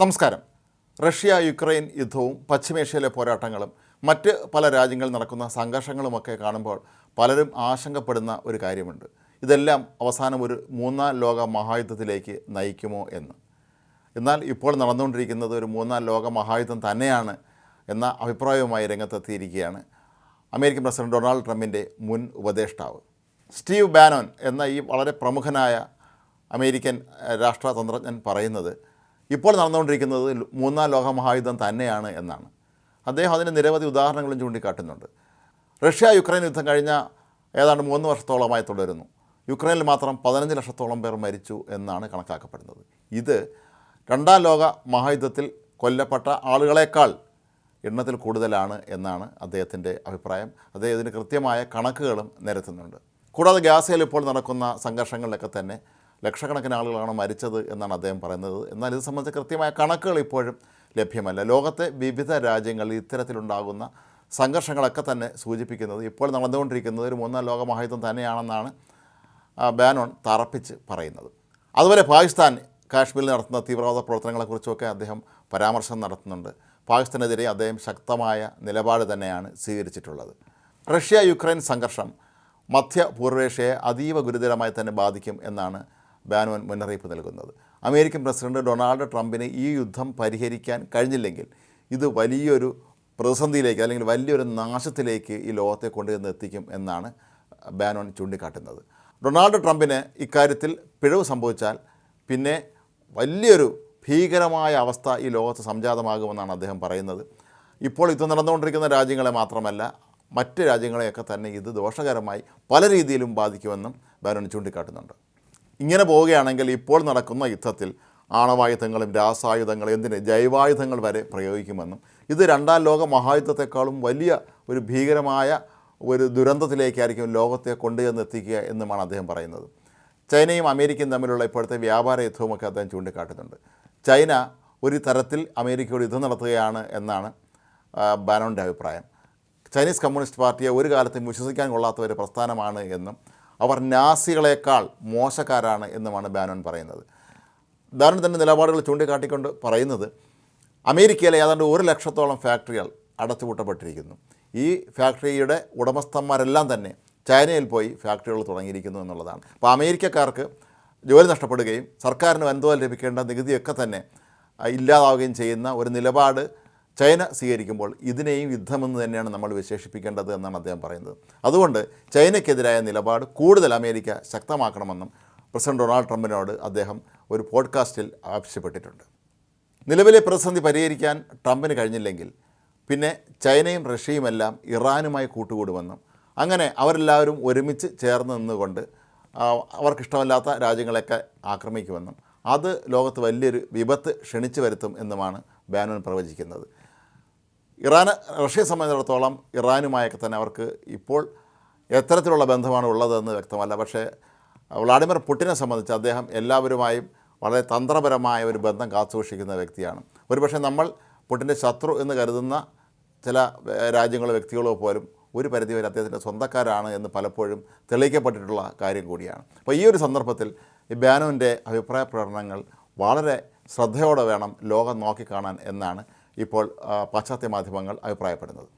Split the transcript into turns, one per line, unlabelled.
നമസ്കാരം. Russia Ukraine യുദ്ധവും പശ്ചിമേഷ്യയിലെ പോരാട്ടങ്ങളും മറ്റ് പല രാജ്യങ്ങളിൽ നടക്കുന്ന സംഘർഷങ്ങളുമൊക്കെ കാണുമ്പോൾ പലരും ആശങ്കപ്പെടുന്ന ഒരു കാര്യമുണ്ട്. ഇതെല്ലാം അവസാനം ഒരു മൂന്നാം ലോക മഹായുദ്ധത്തിലേക്ക് നയിക്കുമോ എന്ന്. എന്നാൽ ഇപ്പോൾ നടന്നുകൊണ്ടിരിക്കുന്നത് ഒരു മൂന്നാം ലോക മഹായുദ്ധം തന്നെയാണ് എന്ന അഭിപ്രായവുമായി രംഗത്തെത്തിയിരിക്കുകയാണ് അമേരിക്കൻ പ്രസിഡന്റ് ഡൊണാൾഡ് ട്രംപിന്റെ മുൻ ഉപദേഷ്ടാവ്. സ്റ്റീവ് ബാനോൻ എന്ന ഈ വളരെ പ്രമുഖനായ അമേരിക്കൻ രാഷ്ട്രതന്ത്രജ്ഞൻ പറയുന്നത് ഇപ്പോൾ നടന്നുകൊണ്ടിരിക്കുന്നത് മൂന്നാം ലോകമഹായുദ്ധം തന്നെയാണ് എന്നാണ്. അദ്ദേഹം അതിന് നിരവധി ഉദാഹരണങ്ങളും ചൂണ്ടിക്കാട്ടുന്നുണ്ട്. റഷ്യ യുക്രൈൻ യുദ്ധം കഴിഞ്ഞ ഏതാണ്ട് മൂന്ന് വർഷത്തോളമായി തുടരുന്നു. യുക്രൈനിൽ മാത്രം പതിനഞ്ച് ലക്ഷത്തോളം പേർ മരിച്ചു എന്നാണ് കണക്കാക്കപ്പെടുന്നത്. ഇത് രണ്ടാം ലോക മഹായുദ്ധത്തിൽ കൊല്ലപ്പെട്ട ആളുകളെക്കാൾ എണ്ണത്തിൽ കൂടുതലാണ് എന്നാണ് അദ്ദേഹത്തിന്റെ അഭിപ്രായം. അദ്ദേഹത്തിന് കൃത്യമായ കണക്കുകളും നിരത്തുന്നുണ്ട്. കൂടാതെ ഗാസയിൽ ഇപ്പോൾ നടക്കുന്ന സംഘർഷങ്ങളിലൊക്കെ തന്നെ ലക്ഷക്കണക്കിന് ആളുകളാണ് മരിച്ചത് എന്നാണ് അദ്ദേഹം പറയുന്നത്. എന്നാൽ ഇത് സംബന്ധിച്ച് കൃത്യമായ കണക്കുകൾ ഇപ്പോഴും ലഭ്യമല്ല. ലോകത്തെ വിവിധ രാജ്യങ്ങളിൽ ഇത്തരത്തിലുണ്ടാകുന്ന സംഘർഷങ്ങളൊക്കെ തന്നെ സൂചിപ്പിക്കുന്നത് ഇപ്പോൾ നടന്നുകൊണ്ടിരിക്കുന്നത് ഒരു മൂന്നാം ലോക മഹായുദ്ധം തന്നെയാണെന്നാണ് ബാനോൺ തറപ്പിച്ച് പറയുന്നത്. അതുപോലെ പാകിസ്ഥാൻ കാശ്മീരിൽ നടത്തുന്ന തീവ്രവാദ പ്രവർത്തനങ്ങളെക്കുറിച്ചൊക്കെ അദ്ദേഹം പരാമർശം നടത്തുന്നുണ്ട്. പാകിസ്ഥാനെതിരെ അദ്ദേഹം ശക്തമായ നിലപാട് തന്നെയാണ് സ്വീകരിച്ചിട്ടുള്ളത്. റഷ്യ യുക്രൈൻ സംഘർഷം മധ്യ പൂർവേഷ്യയെ അതീവ ഗുരുതരമായി തന്നെ ബാധിക്കും എന്നാണ് ബാനോൻ മുന്നറിയിപ്പ് നൽകുന്നത്. അമേരിക്കൻ പ്രസിഡന്റ് ഡൊണാൾഡ് ട്രംപിന് ഈ യുദ്ധം പരിഹരിക്കാൻ കഴിഞ്ഞില്ലെങ്കിൽ ഇത് വലിയൊരു പ്രതിസന്ധിയിലേക്ക് അല്ലെങ്കിൽ വലിയൊരു നാശത്തിലേക്ക് ഈ ലോകത്തെ കൊണ്ടുവന്ന് എത്തിക്കും എന്നാണ് ബാനോൻ ചൂണ്ടിക്കാട്ടുന്നത്. ഡൊണാൾഡ് ട്രംപിന് ഇക്കാര്യത്തിൽ പിഴവ് സംഭവിച്ചാൽ പിന്നെ വലിയൊരു ഭീകരമായ അവസ്ഥ ഈ ലോകത്ത് സംജാതമാകുമെന്നാണ് അദ്ദേഹം പറയുന്നത്. ഇപ്പോൾ യുദ്ധം നടന്നുകൊണ്ടിരിക്കുന്ന രാജ്യങ്ങളെ മാത്രമല്ല മറ്റ് രാജ്യങ്ങളെയൊക്കെ തന്നെ ഇത് ദോഷകരമായി പല രീതിയിലും ബാധിക്കുമെന്നും ബാനോൻ ചൂണ്ടിക്കാട്ടുന്നുണ്ട്. ഇങ്ങനെ പോവുകയാണെങ്കിൽ ഇപ്പോൾ നടക്കുന്ന യുദ്ധത്തിൽ ആണവായുധങ്ങളും രാസായുധങ്ങളും എന്തിന് ജൈവായുധങ്ങൾ വരെ പ്രയോഗിക്കുമെന്നും ഇത് രണ്ടാം ലോക മഹായുദ്ധത്തെക്കാളും വലിയ ഒരു ഭീകരമായ ഒരു ദുരന്തത്തിലേക്കായിരിക്കും ലോകത്തെ കൊണ്ടുചെന്ന് എത്തിക്കുക എന്നുമാണ് അദ്ദേഹം പറയുന്നത്. ചൈനയും അമേരിക്കയും തമ്മിലുള്ള ഇപ്പോഴത്തെ വ്യാപാര യുദ്ധവുമൊക്കെ അദ്ദേഹം ചൂണ്ടിക്കാട്ടുന്നുണ്ട്. ചൈന ഒരു തരത്തിൽ അമേരിക്കയോട് യുദ്ധം നടത്തുകയാണ് എന്നാണ് ബാനോണിന്റെ അഭിപ്രായം. ചൈനീസ് കമ്മ്യൂണിസ്റ്റ് പാർട്ടിയെ ഒരു കാലത്തും വിശ്വസിക്കാൻ കൊള്ളാത്ത ഒരു പ്രസ്ഥാനമാണ് എന്നും അവർ നാസികളേക്കാൾ മോശക്കാരാണ് എന്നുമാണ് ബാനോൻ പറയുന്നത്. ബാനോൻ തന്റെ നിലപാടുകൾ ചൂണ്ടിക്കാട്ടിക്കൊണ്ട് പറയുന്നത് അമേരിക്കയിലെ ഏതാണ്ട് ഒരു ലക്ഷത്തോളം ഫാക്ടറികൾ അടച്ചുപൂട്ടപ്പെട്ടിരിക്കുന്നു. ഈ ഫാക്ടറിയുടെ ഉടമസ്ഥന്മാരെല്ലാം തന്നെ ചൈനയിൽ പോയി ഫാക്ടറികൾ തുടങ്ങിയിരിക്കുന്നു എന്നുള്ളതാണ്. അപ്പോൾ അമേരിക്കക്കാർക്ക് ജോലി നഷ്ടപ്പെടുകയും സർക്കാരിന് വൻതോതിൽ ലഭിക്കേണ്ട നികുതിയൊക്കെ തന്നെ ഇല്ലാതാവുകയും ചെയ്യുന്ന ഒരു നിലപാട് ചൈന സ്വീകരിക്കുമ്പോൾ ഇതിനെയും യുദ്ധമെന്ന് തന്നെയാണ് നമ്മൾ വിശേഷിപ്പിക്കേണ്ടത് എന്നാണ് അദ്ദേഹം പറയുന്നത്. അതുകൊണ്ട് ചൈനയ്ക്കെതിരായ നിലപാട് കൂടുതൽ അമേരിക്ക ശക്തമാക്കണമെന്നും പ്രസിഡന്റ് ഡൊണാൾഡ് ട്രംപിനോട് അദ്ദേഹം ഒരു പോഡ്കാസ്റ്റിൽ ആവശ്യപ്പെട്ടിട്ടുണ്ട്. നിലവിലെ പ്രതിസന്ധി പരിഹരിക്കാൻ ട്രംപിന് കഴിഞ്ഞില്ലെങ്കിൽ പിന്നെ ചൈനയും റഷ്യയുമെല്ലാം ഇറാനുമായി കൂട്ടുകൂടുമെന്നും അങ്ങനെ അവരെല്ലാവരും ഒരുമിച്ച് ചേർന്ന് നിന്നുകൊണ്ട് അവർക്കിഷ്ടമല്ലാത്ത രാജ്യങ്ങളെയൊക്കെ ആക്രമിക്കുമെന്നും അത് ലോകത്ത് വലിയൊരു വിപത്ത് ക്ഷണിച്ചു വരുത്തും എന്നുമാണ് ബാനോൻ പ്രവചിക്കുന്നത്. ഇറാന് റഷ്യയെ സംബന്ധിച്ചിടത്തോളം ഇറാനുമായൊക്കെ തന്നെ അവർക്ക് ഇപ്പോൾ എത്തരത്തിലുള്ള ബന്ധമാണ് ഉള്ളതെന്ന് വ്യക്തമല്ല. പക്ഷേ വ്ളാഡിമിർ പുടിനെ സംബന്ധിച്ച് അദ്ദേഹം എല്ലാവരുമായും വളരെ തന്ത്രപരമായ ഒരു ബന്ധം കാത്തുസൂക്ഷിക്കുന്ന വ്യക്തിയാണ്. ഒരുപക്ഷെ നമ്മൾ പുടിന്റെ ശത്രു എന്ന് കരുതുന്ന ചില രാജ്യങ്ങളോ വ്യക്തികളോ പോലും ഒരു പരിധിവരെ അദ്ദേഹത്തിന്റെ സ്വന്തക്കാരാണ് എന്ന് പലപ്പോഴും തെളിയിക്കപ്പെട്ടിട്ടുള്ള കാര്യം കൂടിയാണ്. അപ്പോൾ ഈ ഒരു സന്ദർഭത്തിൽ ഈ ബാനുവിന്റെ അഭിപ്രായ പ്രകടനങ്ങൾ വളരെ ശ്രദ്ധയോടെ വേണം ലോകം നോക്കിക്കാണാൻ എന്നാണ് ഇപ്പോൾ പാശ്ചാത്യ മാധ്യമങ്ങൾ അഭിപ്രായപ്പെടുന്നത്.